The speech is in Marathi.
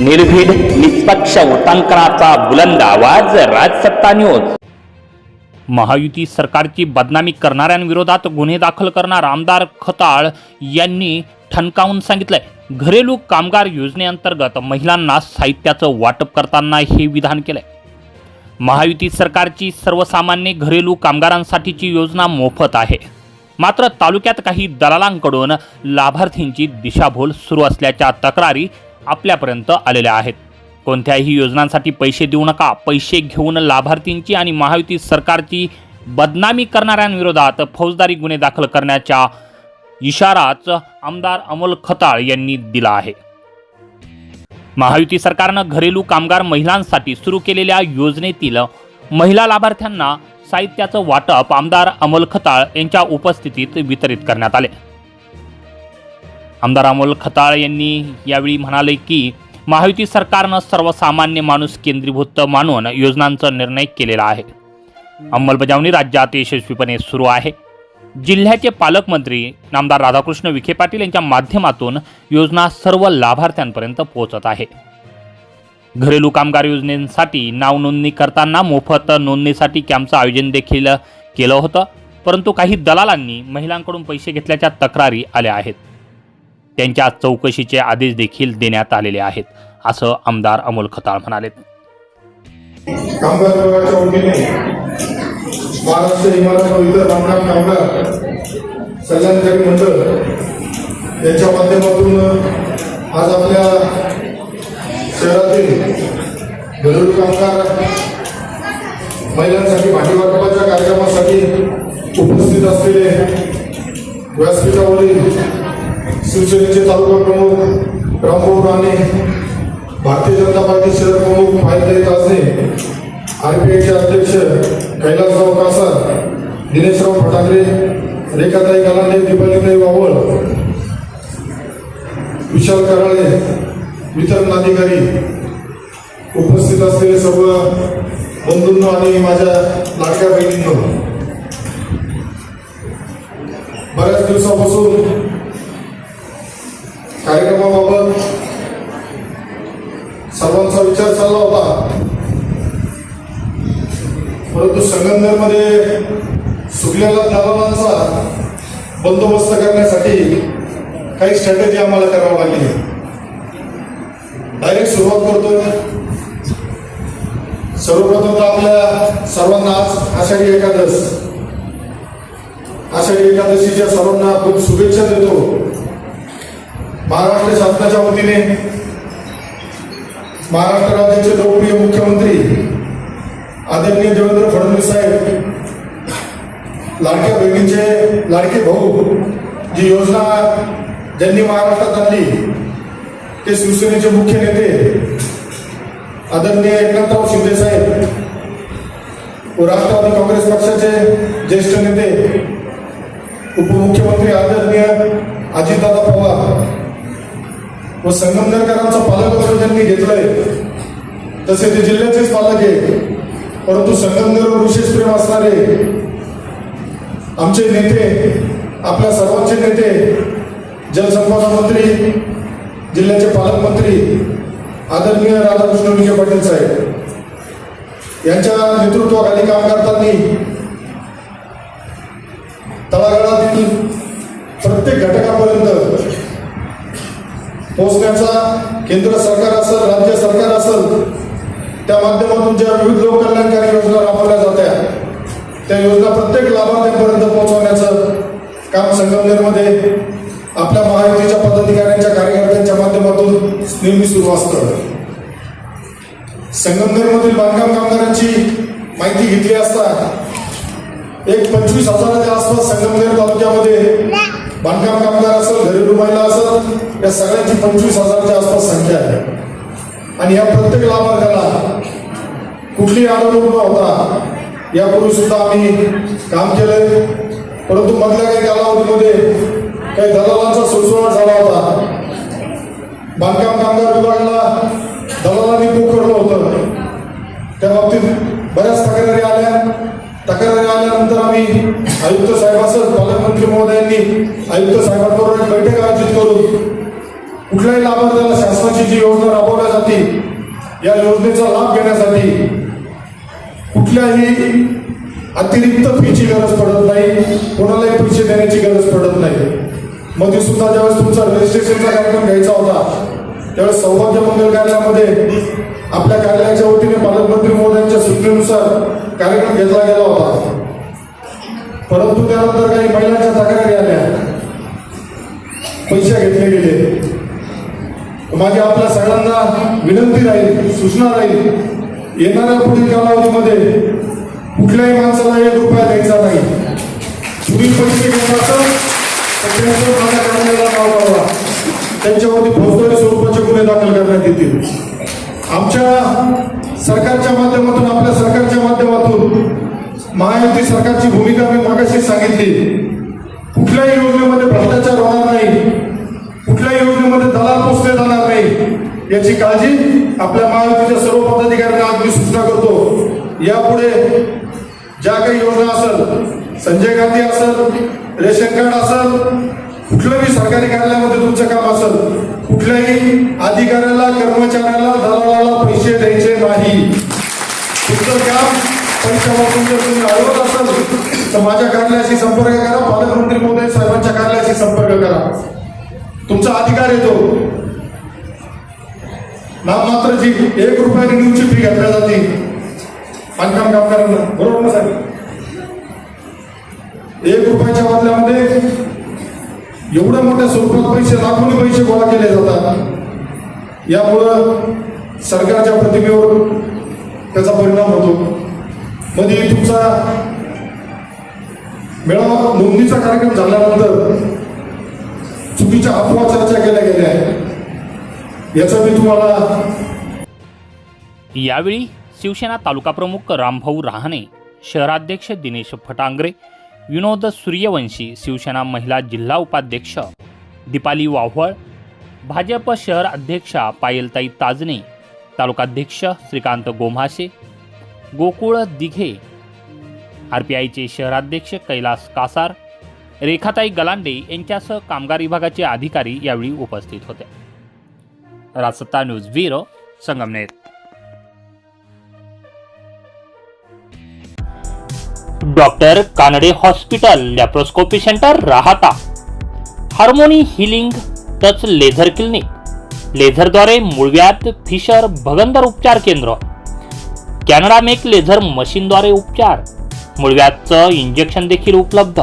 निर्भीड निष्पक्ष उटंकनाचा बुलंद आवाज राजसत्ता न्यूज महायुती सरकारची बदनामी करणाऱ्यांविरोधात गुन्हे दाखल करणार आमदार खताळ यांनी ठणकावून सांगितलंय. घरेलू कामगार योजनेअंतर्गत महिलांना साहित्याचं वाटप करताना हे विधान केलंय. महायुती सरकारची सर्वसामान्य घरेलू कामगारांसाठीची योजना मोफत आहे. मात्र तालुक्यात काही दलालांकडून लाभार्थींची दिशाभूल सुरू असल्याच्या तक्रारी आपल्यापर्यंत आलेल्या आहेत. कोणत्याही योजनांसाठी पैसे देऊ नका. पैसे घेऊन लाभार्थींची आणि महायुती सरकारची बदनामी करणाऱ्यांविरोधात फौजदारी गुन्हे दाखल करण्याच्या इशाराच आमदार अमोल खताळ यांनी दिला आहे. महायुती सरकारनं घरेलू कामगार महिलांसाठी सुरू केलेल्या योजनेतील महिला लाभार्थ्यांना साहित्याचं वाटप आमदार अमोल खताळ यांच्या उपस्थितीत वितरित करण्यात आले. आमदार अमोल खताळ यांनी यावेळी म्हणाले की महायुती सरकारनं सर्वसामान्य माणूस केंद्रीभूत मानून योजनांचा निर्णय केलेला आहे. अंमलबजावणी राज्यात यशस्वीपणे सुरू आहे. जिल्ह्याचे पालकमंत्री नामदार राधाकृष्ण विखे पाटील यांच्या माध्यमातून योजना सर्व लाभार्थ्यांपर्यंत पोहोचत आहे. घरेलू कामगार योजनेसाठी नाव नोंदणी करताना मोफत नोंदणीसाठी कॅम्पचं आयोजन देखील केलं होतं परंतु काही दलालांनी महिलांकडून पैसे घेतल्याच्या तक्रारी आल्या आहेत. त्यांच्या चौकशीचे आदेश देखील देण्यात आलेले आहेत असं आमदार अमोल खताळ म्हणाले. महाराष्ट्र इमारत व इतर बांधकाम कामगार कल्याणकारी मंडळ यांच्या माध्यमातून आज आपल्या शहरातील घरेलू कामगार महिलांसाठी भांडीवाटपाच्या कार्यक्रमासाठी उपस्थित असलेले व्यासपीठावरील शिवसेनेचे तालुका प्रमुख रामभाऊ राणे भारतीय जनता पार्टी शहर प्रमुख फायदे ताजने आरपीआयचे अध्यक्ष कैलासराव कासार दिनेशराव फटाकरे रेखाताई गालांडे दीपालीताई वावळ विशाल कराळे वितरण अधिकारी उपस्थित असलेले सर्व बंधूंनो आणि माझ्या लाडक्या बहिणींनो बऱ्याच दिवसापासून परंतु संगमनेरमध्ये सुकलेल्या दलालांचा बंदोबस्त करण्यासाठी काही स्ट्रॅटेजी आम्हाला करावं लागली. डायरेक्ट सुरुवात करतोय सर्वप्रथम तर आपल्या सर्वांना आज आषाढी एकादश. आषाढी एकादशीच्या सर्वांना खूप शुभेच्छा देतो. महाराष्ट्र शासनाच्या वतीने महाराष्ट्र राज्याचे लोकप्रिय मुख्यमंत्री आदरणीय देवेंद्र फडणवीस साहेब लाडक्या बहिणीचे लाडके भाऊ जी योजना ज्यांनी महाराष्ट्रात आणली ते शिवसेनेचे मुख्य नेते आदरणीय एकनाथराव शिंदे साहेब व राष्ट्रवादी काँग्रेस पक्षाचे ज्येष्ठ नेते उपमुख्यमंत्री आदरणीय अजितदादा पवार व संगमनेरकरांचं पालकत्व ज्यांनी घेतलंय तसे ते जिल्ह्याचेच पालक आहे परंतु संगमनेरवर विशेष प्रेम असणारे आमचे नेते आपल्या सर्वांचे नेते जलसंपदा मंत्री जिल्ह्याचे पालकमंत्री आदरणीय राधाकृष्ण विखे पाटील साहेब यांच्या नेतृत्वाखाली काम करताना तळागाळातील प्रत्येक घटकापर्यंत पोहोचण्याचा केंद्र सरकार असेल राज्य सरकार असेल त्या माध्यमातून ज्या विविध लोककल्याणकारी योजना राबवल्या जात्या त्या योजना प्रत्येक लाभार्थ्यांपर्यंत पोहोचवण्याचं काम संगमनेरमध्ये आपल्या महायुतीच्या पदाधिकाऱ्यांच्या कार्यकर्त्यांच्या माध्यमातून नेहमी सुरू असतं. संगमनेरमधील बांधकाम कामगारांची माहिती घेतली असता एक पंचवीस हजाराच्या आसपास संगमनेर तालुक्यामध्ये बांधकाम कामगार असेल घरेलू महिला असेल या सगळ्यांची पंचवीस हजाराच्या आसपास संख्या आहे. आणि या प्रत्येक लाभार्थ्याला कुठली आरोग्य न होता यापूर्वी सुद्धा आम्ही काम केलंय. परंतु मधल्या काही कालावधीमध्ये काही दलालांचा सुळसुळाट झाला होता. बांधकाम कामगार विभागाला दलालांनी पोखरलं होतं. त्या बाबतीत बऱ्याच तक्रारी आल्या. तक्रारी आल्यानंतर आम्ही आयुक्त साहेबांसह पालकमंत्री महोदयांनी आयुक्त साहेबांबरोबर एक बैठक आयोजित करून कुठल्याही लाभार्थ्याला शासनाची जी योजना राबवल्या जाते या योजनेचा लाभ घेण्यासाठी कुठल्याही अतिरिक्त फीची गरज पडत नाही कोणालाही पैसे देण्याची गरज पडत नाही. मध्ये सुद्धा ज्यावेळेस तुमचा रजिस्ट्रेशनचा कार्यक्रम घ्यायचा होता त्यावेळेस सौभाग्य मंगल कार्यालयामध्ये आपल्या कार्यालयाच्या वतीने पालकमंत्री महोदयांच्या सूचनेनुसार कार्यक्रम घेतला गेला होता. परंतु त्यानंतर काही महिलांच्या तक्रारी आल्या. पैसे घेतले गेले. माझी आपल्या सगळ्यांना विनंती राहील सूचना राहील. येणाऱ्या पुढील कालावधीमध्ये कुठल्याही माणसाला एक रुपया द्यायचा नाही. तुम्ही पैसे घेत असाल तर त्यांचं माझ्या नाव त्यांच्यावरती फौजदारी स्वरूपाचे गुन्हे दाखल करण्यात येतील. आमच्या सरकारच्या माध्यमातून आपल्या सरकारच्या माध्यमातून महायुती सरकारची भूमिका मी मागाशी सांगितली. कुठल्याही योजनेमध्ये भ्रष्टाचार होणार नाही. कुठल्याही योजनेमध्ये दलाल पोचले जाणार नाही. याची काळजी आपल्या महायुतीच्या सर्व पदाधिकाऱ्यांना आज मी सूचना करतो. यापुढे ज्या काही योजना असेल संजय गांधी असेल रेशन कार्ड असेल कुठल्याही सरकारी कार्यालयामध्ये तुमचं काम असेल कुठल्याही अधिकाऱ्याला कर्मचाऱ्याला दलालाला पैसे द्यायचे नाही. तुमचं काम पैसा जर तुम्ही अडवत तर माझ्या कार्यालयाशी संपर्क करा. अधिकार येतो. नाममात्र जी एक रुपयाने रिन्यूची फी घातल्या जाते. बांधकाम कामगारांना. बरोबर ना साहेब? एक रुपयाच्या बदल्यामध्ये एवढ्या मोठ्या स्वरूपात पैसे लाखोनी पैसे गोळा केले जातात. यामुळं सरकारच्या प्रतिमेवर त्याचा परिणाम होतो. मध्ये तुमचा मेळावा नोंदणीचा कार्यक्रम झाल्यानंतर चुकीच्या अफवा चर्चा केल्या गेल्या आहेत याचा मी तुम्हाला यावेळी शिवसेना तालुका प्रमुख रामभाऊ रहाणे शहराध्यक्ष दिनेश फटांगरे विनोद सूर्यवंशी शिवसेना महिला जिल्हा उपाध्यक्ष दीपाली वाव्हळ भाजप शहर अध्यक्षा पायलताई ताजने तालुकाध्यक्ष श्रीकांत गोमासे गोकुळ दिघे आर पी आयचे शहराध्यक्ष कैलास कासार रेखाताई गलांडे यांच्यासह कामगार विभागाचे अधिकारी यावेळी उपस्थित होते. Rajsatta news bureau Sangamner. Doctor Kanade hospital laparoscopy centre Rahata. Harmony healing touch laser clinic. लेझरद्वारे मुळव्यात फिशर भगंदर उपचार केंद्र. कॅनडा मेक लेझर मशीनद्वारे उपचार. मुळव्यातचं इंजेक्शन देखील उपलब्ध.